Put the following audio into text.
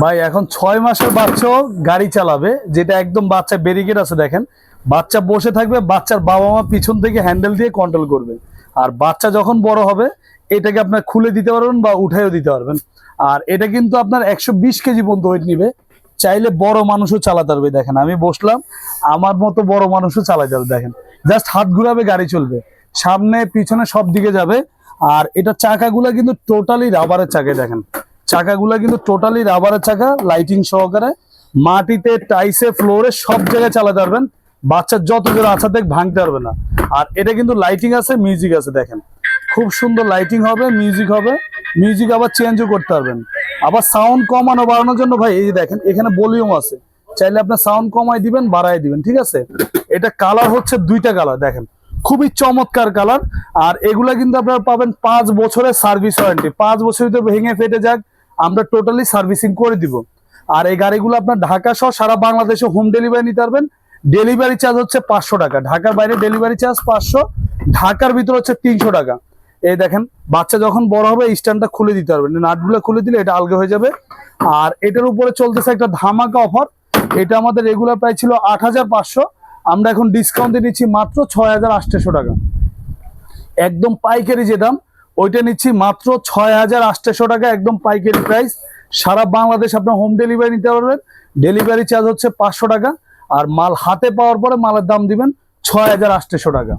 ভাই, এখন ছয় মাসের বাচ্চাও গাড়ি চালাবে, যেটা একদম বাচ্চা ব্যারিকেড আছে দেখেন। বাচ্চা বসে থাকবে, বাচ্চার বাবা মা পিছন থেকে হ্যান্ডেল দিয়ে কন্ট্রোল করবে। আর বাচ্চা যখন বড় হবে, এটাকে আপনার খুলে দিতে পারবেন বা উঠাইও দিতে পারবেন। আর এটা কিন্তু আপনার একশো বিশ কেজি পর্যন্ত ওয়েট নিবে। চাইলে বড় মানুষও চালাতে পারবে, দেখেন। আমি বসলাম, আমার মতো বড় মানুষও চালাতে পারবে, দেখেন। জাস্ট হাত ঘুরাবে, গাড়ি চলবে। সামনে, পিছনে সব দিকে যাবে। আর এটা চাকাগুলো কিন্তু টোটালি রাবারের চাকে দেখেন। চাকাগুলা কিন্তু টোটালি রাবারের চাকা লাইটিং সহকারে। মাটিতে টাইসে ফ্লোরে সব জায়গায় চালাতে পারবেন। বাচ্চার যত জোর আছা দেখ, ভাঙতে পারবে না। আর এটা কিন্তু লাইটিং আছে মিউজিক আছে, দেখেন। খুব সুন্দর লাইটিং হবে মিউজিক হবে। মিউজিক আবার চেঞ্জও করতে পারবেন। আবার সাউন্ড কমানো, বাড়ানোর জন্য ভাই, এই দেখেন, এখানে ভলিউম আছে। চাইলে আপনার সাউন্ড কমাই দিবেন বাড়াই দিবেন, ঠিক আছে? এটা কালার হচ্ছে দুইটা কালার দেখেন। খুবই চমৎকার কালার আর এগুলা কিন্তু আপনারা পাবেন পাঁচ বছরের সার্ভিস ওয়ারেন্টি পাঁচ বছর ভেঙে ফেটে যাক। আমরা টোটালি সার্ভিসিং করে দিব। আর এই গাড়িগুলো আপনার ঢাকা সহ সারা বাংলাদেশে হোম ডেলিভারি নিতে পারবেন। ডেলিভারি চার্জ হচ্ছে পাঁচশো টাকা। ঢাকার বাইরে ডেলিভারি চার্জ পাঁচশো, ঢাকার ভিতরে হচ্ছে তিনশো টাকা। এই দেখেন, বাচ্চা যখন বড় হবে স্ট্যান্ডটা খুলে দিতে পারবেন। নাটগুলো খুলে দিলে এটা আলগা হয়ে যাবে। আর এটার উপরে চলতেছে একটা ধামাকা অফার এটা আমাদের রেগুলার প্রাইস ছিল আট হাজার পাঁচশো। আমরা এখন ডিসকাউন্টে নিচ্ছি মাত্র ছয় হাজার আটশোশো টাকা। একদম পাইকারি যে দাম ওইটা নিচ্ছি মাত্র ছয় হাজার আটশো টাকা, একদম পাইকারি প্রাইস সারা বাংলাদেশ আপনার হোম ডেলিভারি নিতে পারবেন। ডেলিভারি চার্জ হচ্ছে পাঁচশো টাকা। আর মাল হাতে পাওয়ার পরে মালের দাম দিবেন ছয় হাজার আটশোশো টাকা।